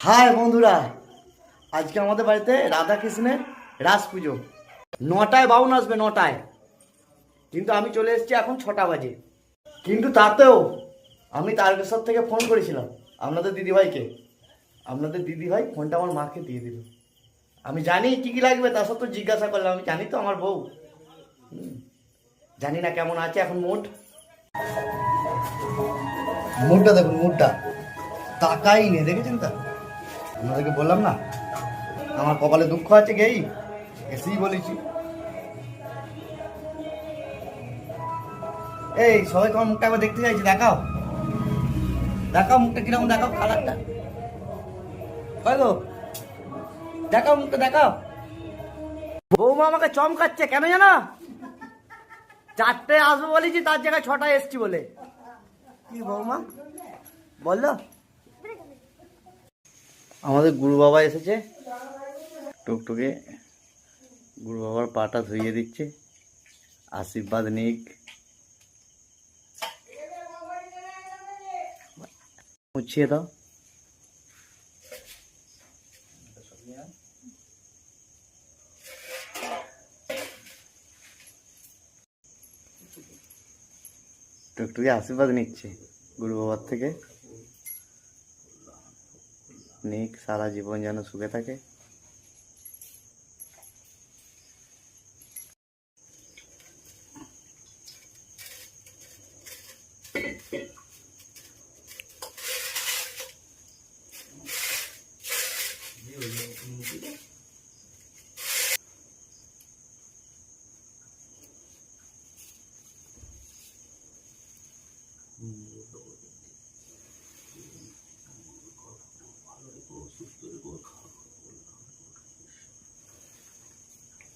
High বন্ধুরা, আজকে আমাদের বাড়িতে রাধা কৃষ্ণের রাস পুজো। নটায় বাউন আসবে, নটায়। কিন্তু আমি চলে এসেছি এখন ছটা বাজে। কিন্তু তাতেও আমি তারকেশ্বর থেকে ফোন করেছিলাম, আপনাদের দিদিভাইকে। আপনাদের দিদিভাই ফোনটা আমার মাকে দিয়ে দিল। আমি জানি কী কী লাগবে, তা সত্ত্বেও জিজ্ঞাসা করলাম। আমি জানি তো আমার বউ। জানি না কেমন আছে এখন মুড মুডটা দেখুন মুডটা তাকাই নেই, দেখেছেন তা? আপনাদেরকে বললাম না? আমার কপালে দুঃখ আছে গেই এসেই বলেছি। এই, সবাই তোমার মুখটা একবার দেখতে চাইছি, দেখাও। দেখাও মুখটা কীরকম, দেখাও কালারটা গো। দেখাও মুখটা, দেখাও। বৌমা আমাকে চমকাচ্ছে, কেন জানো? চারটে আসব বলেছি, তার জায়গায় ছটায় এসছি বলে। কি বৌমা? বলল আমাদের গুরু বাবা এসেছে। টুকটুকে গুরু বাবার পাটা ধুইয়ে দিচ্ছে। আশীর্বাদ নিক। মুছিয়ে দাও। টুকটুকে আশীর্বাদ নিচ্ছে গুরু বাবার থেকে। নিক সারা জীবন যেন সুখে থাকে।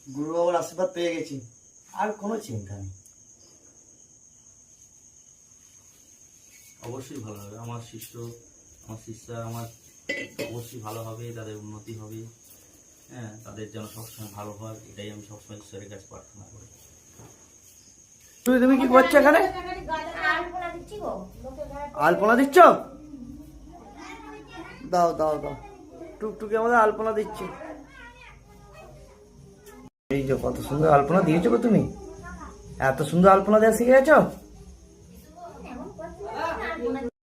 গুরু বাবার আশীর্বাদ পেয়ে গেছি। আর কোনো চিন্তা নেই। অবশ্যই ভালো হবে। আমার শিষ্য আমার শিষ্যা আমার অবশ্যই ভালো হবে তাদের উন্নতি হবে। হ্যাঁ তাদের যেন সবসময় ভালো হয় এটাই আমি সবসময় ঈশ্বরের কাছে প্রার্থনা করি। তুই তুমি কি করছ এখানে? আলপনা দিচ্ছ? দাও দাও দাও। টুকটুকি আমাদের আলপনা দিচ্ছে। এই যে কত সুন্দর আলপনা দিয়েছ গো তুমি? এত সুন্দর আলপনা দেওয়া শিখে গেছো